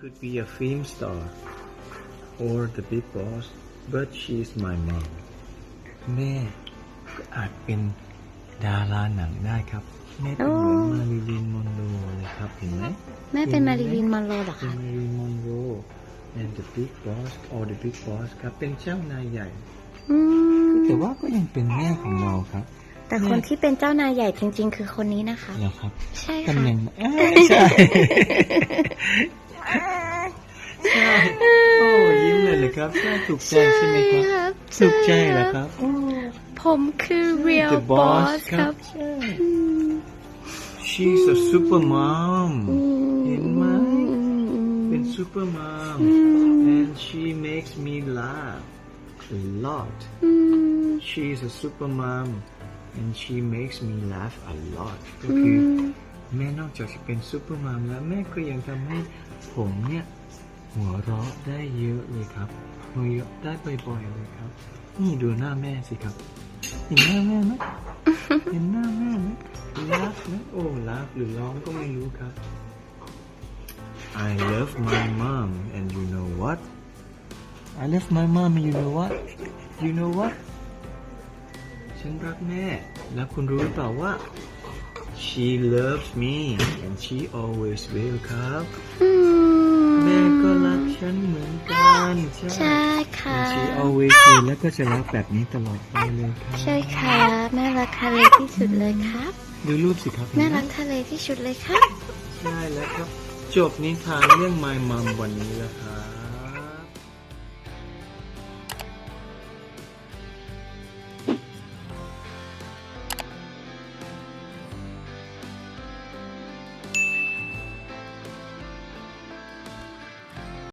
could be a film star or the big boss, but she's my mom. แม่ก็อาจเป็นดาราหนังได้ครับ แม่เป็นเหมือนมาริลีนมอนโรเลยครับ เห็นไหมแม่เป็นมาริลีนมอนโรเหรอเป็นคะมาริลีนมอนโร and the big boss or the big boss ครับเป็นเจ้านายใหญ่อืมแต่ว่าก็ยังเป็นแม่ของเราครับ แต่คนที่เป็นเจ้านายใหญ่จริง ๆ คือคนนี้นะคะแล้วครับ ใช่ตำค่ะแหน่งเอ้ยใช่ใช่ โอ้ยิ้มเลยเหรอ ครับใช่ถูกใจใช่ไหมครับครับถูกใจเหรอครับโอ้ผมคือ real The boss boss ครับใช่ She's a super mom เห็นไหมเป็น super mom and she makes me laugh a lot she's a super mom and she makes me laugh a lot ก็คืออแม่นอกจากจะเป็นซูเปอร์มามแล้วแม่ก็ยังทำให้ผมเนี่ย หัวเราะได้เยอะเลยครับหัวเราะได้บ่อยๆเลยครับ นี่ดูหน้าแม่สิครับ เห็นหน้าแม่ไหมเห็นหน้าแม่ไหมลาฟไหมโอ้ลาฟหรือร้องก็ไม่รู้ครับ I love my mom and you know what I love my mom and you know what you know what ฉันรักแม่ แล้วคุณรู้หรือเปล่าว่า she loves me and she always will ครับ ใช่ค่ะ And she always will แล้วก็จะรักแบบนี้ตลอดไปเลยครับใช่ค่ะแม่รักทะเลที่สุดเลยครับดูรูปสิครับแม่เห็นไหรักทะเลที่สุดเลยครับ ใช่แล้วครับ จบนิทานเรื่อง My Mom วันนี้แล้วครับ